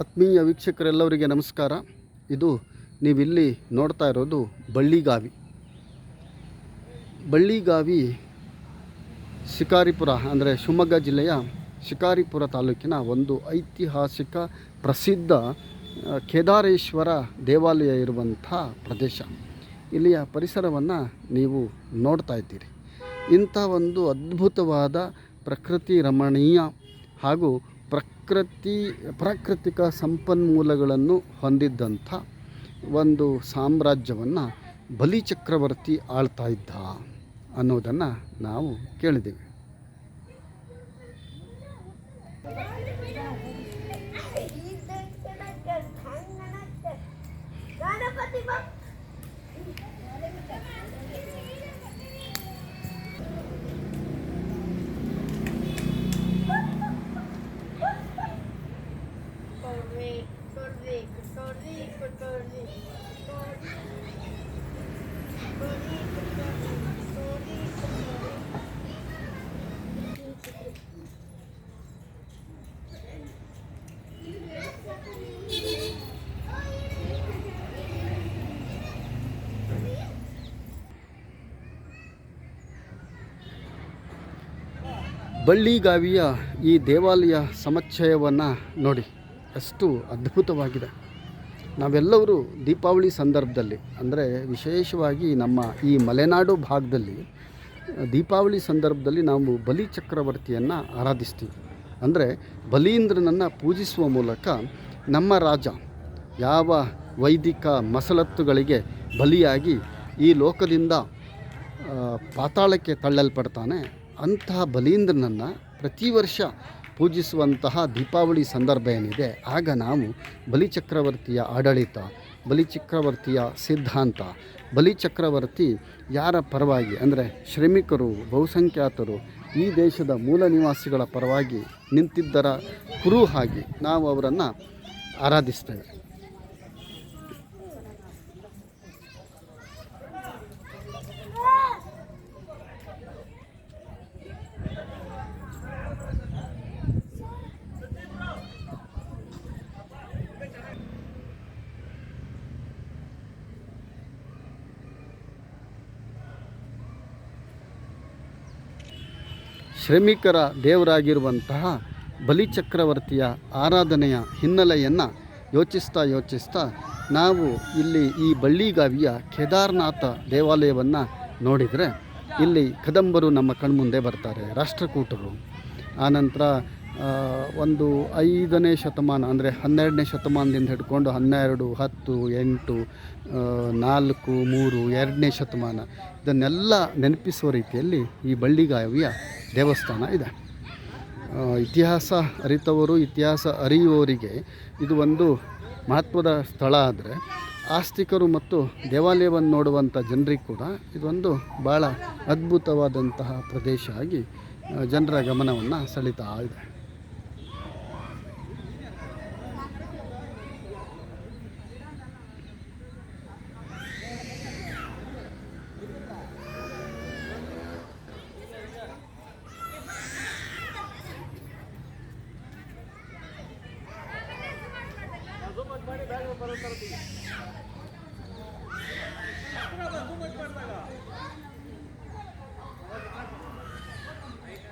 ಆತ್ಮೀಯ ವೀಕ್ಷಕರೆಲ್ಲರಿಗೆ ನಮಸ್ಕಾರ. ಇದು ನೀವಿಲ್ಲಿ ನೋಡ್ತಾ ಇರೋದು ಬಳ್ಳಿಗಾವಿ. ಬಳ್ಳಿಗಾವಿ ಶಿಕಾರಿಪುರ ಅಂದರೆ ಶಿವಮೊಗ್ಗ ಜಿಲ್ಲೆಯ ಶಿಕಾರಿಪುರ ತಾಲೂಕಿನ ಒಂದು ಐತಿಹಾಸಿಕ ಪ್ರಸಿದ್ಧ ಕೇದಾರೇಶ್ವರ ದೇವಾಲಯ ಇರುವಂಥ ಪ್ರದೇಶ. ಇಲ್ಲಿಯ ಪರಿಸರವನ್ನು ನೀವು ನೋಡ್ತಾ ಇದ್ದೀರಿ. ಇಂಥ ಒಂದು ಅದ್ಭುತವಾದ ಪ್ರಕೃತಿ ರಮಣೀಯ ಹಾಗೂ ಪ್ರಕೃತಿ ಪ್ರಾಕೃತಿಕ ಸಂಪನ್ಮೂಲಗಳನ್ನು ಹೊಂದಿದ್ದಂಥ ಒಂದು ಸಾಮ್ರಾಜ್ಯವನ್ನು ಬಲಿ ಚಕ್ರವರ್ತಿ ಆಳ್ತಾ ಇದ್ದ ಅನ್ನೋದನ್ನು ನಾವು ಕೇಳಿದ್ದೀವಿ. ಬಳ್ಳಿಗಾವಿಯ ಈ ದೇವಾಲಯ ಸಮುಚ್ಚಯವನ್ನು ನೋಡಿ ಎಷ್ಟು ಅದ್ಭುತವಾಗಿದೆ. ನಾವೆಲ್ಲರೂ ದೀಪಾವಳಿ ಸಂದರ್ಭದಲ್ಲಿ, ಅಂದರೆ ವಿಶೇಷವಾಗಿ ನಮ್ಮ ಈ ಮಲೆನಾಡು ಭಾಗದಲ್ಲಿ, ದೀಪಾವಳಿ ಸಂದರ್ಭದಲ್ಲಿ ನಾವು ಬಲಿ ಚಕ್ರವರ್ತಿಯನ್ನು ಆರಾಧಿಸ್ತೀವಿ. ಅಂದರೆ ಬಲೀಂದ್ರನನ್ನು ಪೂಜಿಸುವ ಮೂಲಕ ನಮ್ಮ ರಾಜ ಯಾವ ವೈದಿಕ ಮಸಲತ್ತುಗಳಿಗೆ ಬಲಿಯಾಗಿ ಈ ಲೋಕದಿಂದ ಪಾತಾಳಕ್ಕೆ ತಳ್ಳಲ್ಪಡ್ತಾನೆ, ಅಂತಹ ಬಲೀಂದ್ರನನ್ನು ಪ್ರತಿ ವರ್ಷ ಪೂಜಿಸುವಂತಹ ದೀಪಾವಳಿ ಸಂದರ್ಭ ಏನಿದೆ, ಆಗ ನಾವು ಬಲಿಚಕ್ರವರ್ತಿಯ ಆಡಳಿತ, ಬಲಿಚಕ್ರವರ್ತಿಯ ಸಿದ್ಧಾಂತ, ಬಲಿಚಕ್ರವರ್ತಿ ಯಾರ ಪರವಾಗಿ ಅಂದರೆ ಶ್ರಮಿಕರು, ಬಹುಸಂಖ್ಯಾತರು ಈ ದೇಶದ ಮೂಲ ನಿವಾಸಿಗಳ ಪರವಾಗಿ ನಿಂತಿದ್ದರ ಕುರುಹಾಗಿ ನಾವು ಅವರನ್ನು ಆರಾಧಿಸ್ತೇವೆ. ಶ್ರಮಿಕರ ದೇವರಾಗಿರುವಂತಹ ಬಲಿಚಕ್ರವರ್ತಿಯ ಆರಾಧನೆಯ ಹಿನ್ನೆಲೆಯನ್ನು ಯೋಚಿಸ್ತಾ ಯೋಚಿಸ್ತಾ ನಾವು ಇಲ್ಲಿ ಈ ಬಳ್ಳಿಗಾವಿಯ ಕೇದಾರನಾಥ ದೇವಾಲಯವನ್ನು ನೋಡಿದರೆ ಇಲ್ಲಿ ಕದಂಬರು ನಮ್ಮ ಕಣ್ಮುಂದೆ ಬರ್ತಾರೆ, ರಾಷ್ಟ್ರಕೂಟರು. ಆನಂತರ ಒಂದು ಐದನೇ ಶತಮಾನ, ಅಂದರೆ ಹನ್ನೆರಡನೇ ಶತಮಾನದಿಂದ ಹಿಡ್ಕೊಂಡು ಹನ್ನೆರಡು, ಹತ್ತು, ಎಂಟು ನಾಲ್ಕು, ಮೂರು, ಎರಡನೇ ಶತಮಾನ, ಇದನ್ನೆಲ್ಲ ನೆನಪಿಸುವ ರೀತಿಯಲ್ಲಿ ಈ ಬಳ್ಳಿಗಾವಿಯ ದೇವಸ್ಥಾನ ಇದೆ. ಇತಿಹಾಸ ಅರಿತವರು, ಇತಿಹಾಸ ಅರಿಯುವವರಿಗೆ ಇದು ಒಂದು ಮಹತ್ವದ ಸ್ಥಳ ಆದರೆ, ಆಸ್ತಿಕರು ಮತ್ತು ದೇವಾಲಯವನ್ನು ನೋಡುವಂಥ ಜನರಿಗೆ ಕೂಡ ಇದೊಂದು ಭಾಳ ಅದ್ಭುತವಾದಂತಹ ಪ್ರದೇಶ ಆಗಿ ಜನರ ಗಮನವನ್ನು ಸೆಳೀತಾ ಇದೆ. করো করো